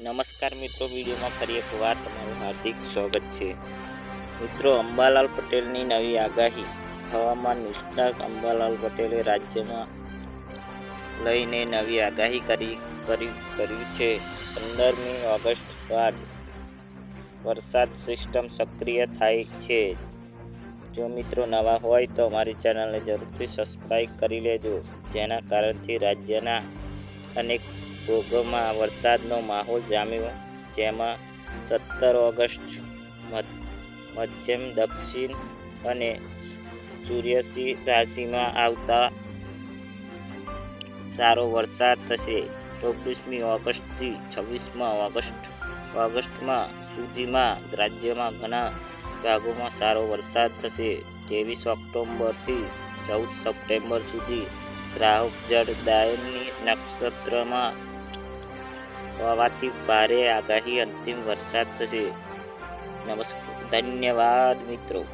નમસ્કાર મિત્રો, વિડીયોમાં ફરી એક વાર તમારું હાર્દિક સ્વાગત છે. મિત્રો, અંબાલાલ પટેલની નવી આગાહી. હવામાન નિષ્ણાત અંબાલાલ પટેલે રાજ્યમાં લઈને નવી આગાહી કરી કર્યું છે. પંદરમી ઓગસ્ટ બાદ વરસાદ સિસ્ટમ સક્રિય થાય છે. જો મિત્રો નવા હોય તો અમારી ચેનલને જરૂરથી સબસ્ક્રાઈબ કરી લેજો. જેના કારણથી રાજ્યના અનેક ભાગોમાં વરસાદનો માહોલ જામ્યો. જેમાં સત્તર ઓગસ્ટ મધ- મધ્યમ, દક્ષિણ અને સૂર્યસિંહ રાશિમાં આવતા સારો વરસાદ થશે. ઓગણીસમી ઓગસ્ટથી છવ્વીસમાં ઓગસ્ટ, ઓગસ્ટમાં સુધીમાં રાજ્યમાં ઘણા ભાગોમાં સારો વરસાદ થશે. ત્રેવીસ ઓક્ટોબરથી ચૌદ સપ્ટેમ્બર સુધી ગ્રાહક જળદાયની નક્ષત્રમાં હોવાથી ભારે આગાહી અંતિમ વરસાદ થશે. નમસ્કાર ધન્યવાદ મિત્રો.